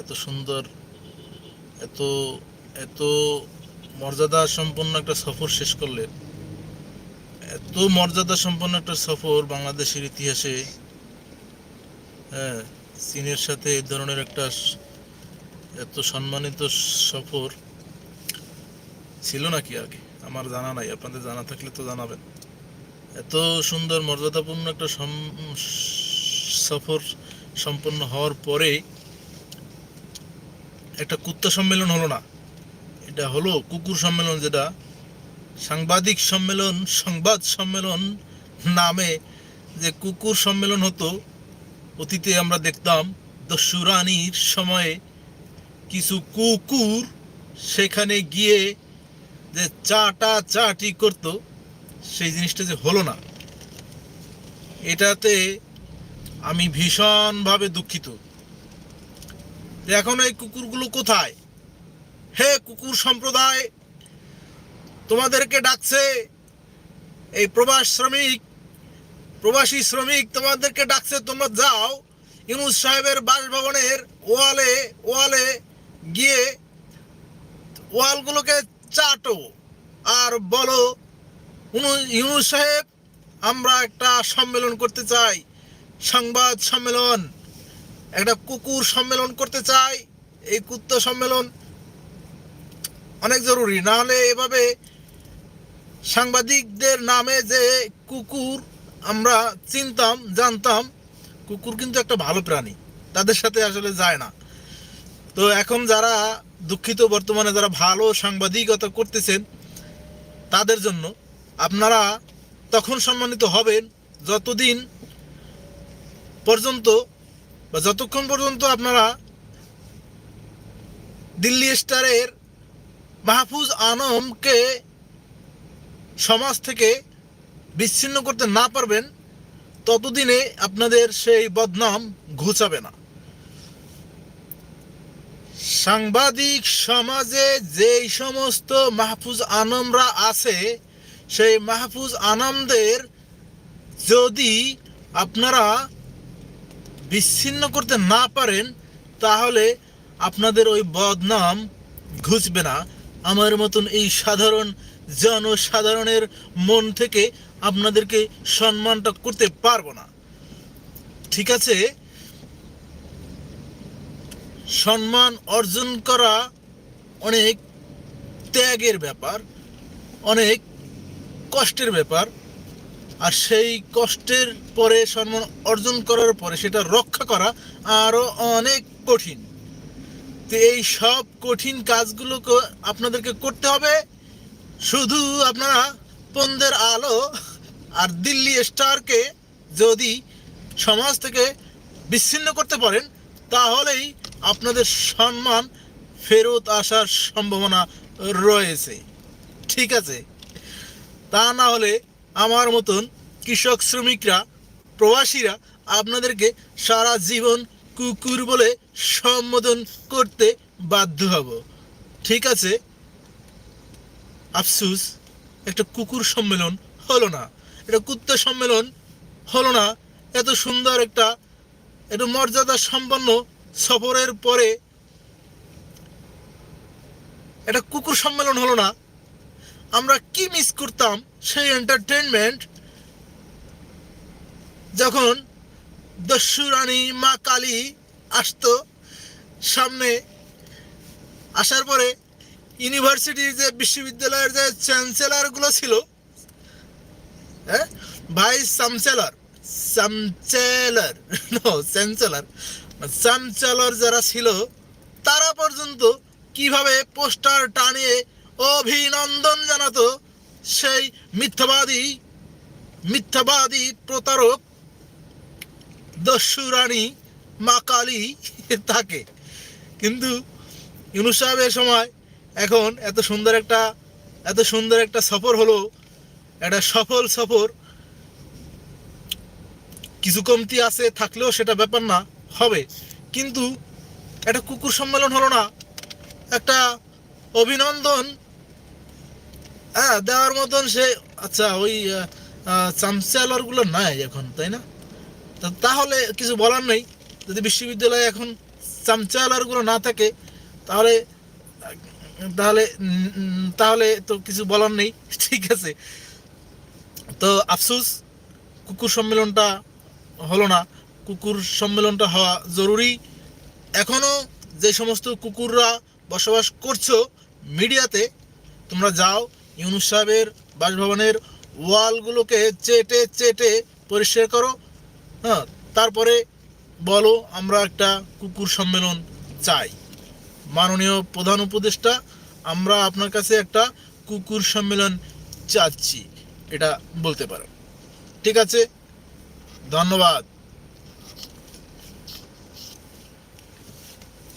এত সুন্দর, এত এত মর্যাদা সম্পন্ন একটা সফর শেষ করলেন এত মর্যাদা সম্পন্ন একটা সফর বাংলাদেশের ইতিহাসে হ্যাঁ চীনের সাথে এই ধরনের একটা এত সম্মানিত সফর ছিল নাকি আগে আমার জানা নাই, আপনাদের জানা থাকলে তো জানাবেন। এত সুন্দর, মর্যাদাপূর্ণ একটা সফর সম্পন্ন হওয়ার পরে একটা কুত্তা সম্মেলন হলো না। এটা হলো কুকুর সম্মেলন যেটা সাংবাদিক সম্মেলন, সংবাদ সম্মেলন নামে যে কুকুর সম্মেলন হতো, অতীতে আমরা দেখতাম দস্যুরানির সময়ে কিছু কুকুর সেখানে গিয়ে যে চাটা চাটি করত, সেই জিনিসটা যে হলো না। এটাতে আমি ভীষণভাবে দুঃখিত। যে এখন এই কুকুরগুলো কোথায়? হে কুকুর সম্প্রদায়, তোমাদেরকে ডাকছে এই প্রবাস শ্রমিক, প্রবাসী শ্রমিক তোমাদেরকে ডাকছে, তোমরা যাও ইউনুস সাহেবের বাসভবনের ওয়ালে ওয়ালে গিয়ে ওয়ালগুলোকে চাটো আর বলো উনু- ইউনুস সাহেব, আমরা একটা সম্মেলন করতে চাই, সংবাদ সম্মেলন। একটা কুকুর সম্মেলন করতে চাই, এই কুত্তা সম্মেলন অনেক জরুরি। না হলে এভাবে সাংবাদিকদের নামে যে কুকুর আমরা চিনতাম, জানতাম, কুকুর কিন্তু একটা ভালো প্রাণী, তাদের সাথে আসলে যায় না। তো এখন যারা দুঃখিত বর্তমানে যারা ভালো সাংবাদিকতা করতেছেন, তাদের জন্য আপনারা তখন সম্মানিত হবেন যতদিন পর্যন্ত বা যতক্ষণ পর্যন্ত আপনারা দিল্লি স্টারের মাহফুজ আনমকে সমাজ থেকে বিচ্ছিন্ন করতে না পারবেন, ততদিনে আপনাদের সেই বদনাম ঘুচাবে না। সাংবাদিক সমাজে যেই সমস্ত মাহফুজ আনমরা আছে, সেই মাহফুজ আনামদের যদি আপনারা বিচ্ছিন্ন করতে না পারেন, তাহলে আপনাদের ওই বদনাম ঘুচবে না। আমার মতন এই সাধারণ জনসাধারণের মন থেকে আপনাদেরকে সম্মানটা করতে পারব না। ঠিক আছে? সম্মান অর্জন করা অনেক ত্যাগের ব্যাপার, অনেক কষ্টের ব্যাপার। আর সেই কষ্টের পরে সম্মান অর্জন করার পরে সেটা রক্ষা করা আরও অনেক কঠিন। তো এই সব কঠিন কাজগুলো আপনাদেরকে করতে হবে। শুধু আপনারা পন্দের আলো আর দিল্লি স্টারকে যদি সমাজ থেকে বিচ্ছিন্ন করতে পারেন, তাহলেই আপনাদের সম্মান ফেরত আসার সম্ভাবনা রয়েছে। ঠিক আছে? তা না হলে আমার মতন কৃষক শ্রমিকরা, প্রবাসীরা আপনাদেরকে সারা জীবন কুকুর বলে সম্বোধন করতে বাধ্য হব। ঠিক আছে? আফসুস, একটা কুকুর সম্মেলন হলো না। এটা কুত্তা সম্মেলন হলো না। এত সুন্দর একটা, এত মর্যাদা সম্পন্ন সফরের পরে এটা কুকুর সম্মেলন হলো না। আমরা কি মিস করতাম? সেই এন্টারটেনমেন্ট যখন দস্যু রানী মা কালী আসতো সামনে, আসার পরে ইউনিভার্সিটির যে বিশ্ববিদ্যালয়ের যে চ্যান্সেলারগুলো ছিল হ্যাঁ? Vice chancellor chancellor no chancellor chancellor যারা ছিল, তারা পর্যন্ত কীভাবে পোস্টার টানিয়ে অভিনন্দন জানাতো সেই মিথ্যাবাদী মিথ্যাবাদী প্রতারক দস্যু রানী মা কালী থাকে। কিন্তু ইউনুস সাহেবের সময় এখন এত সুন্দর একটা, এত সুন্দর একটা সফর হলো, একটা সফল সফর। কিছু কমতি আছে, থাকলেও সেটা ব্যাপার না, হবে। কিন্তু একটা কুকুর সম্মেলন হলো না, একটা অভিনন্দন হ্যাঁ দেওয়ার মতন সে আচ্ছা ওই চামচালারগুলো নাই এখন, তাই না? তাহলে কিছু বলার নেই। যদি বিশ্ববিদ্যালয়ে এখন চামচালারগুলো না থাকে, তাহলে তাহলে তাহলে তো কিছু বলার নেই, ঠিক আছে। তো আফসুস, কুকুর সম্মেলনটা হলো না। কুকুর সম্মেলনটা হওয়া জরুরি। এখনও যে সমস্ত কুকুররা বসবাস করছ মিডিয়াতে, তোমরা যাও ইউনুস সাহেবের বাসভবনের ওয়ালগুলোকে চেটে চেটে পরিষ্কার করো। হ্যাঁ তারপরে বলো আমরা একটা কুকুর সম্মেলন চাই। মাননীয় প্রধান উপদেষ্টা, আমরা আপনার কাছে একটা কুকুর সম্মেলন চাচ্ছি, এটা বলতে পারো ঠিক আছে? ধন্যবাদ।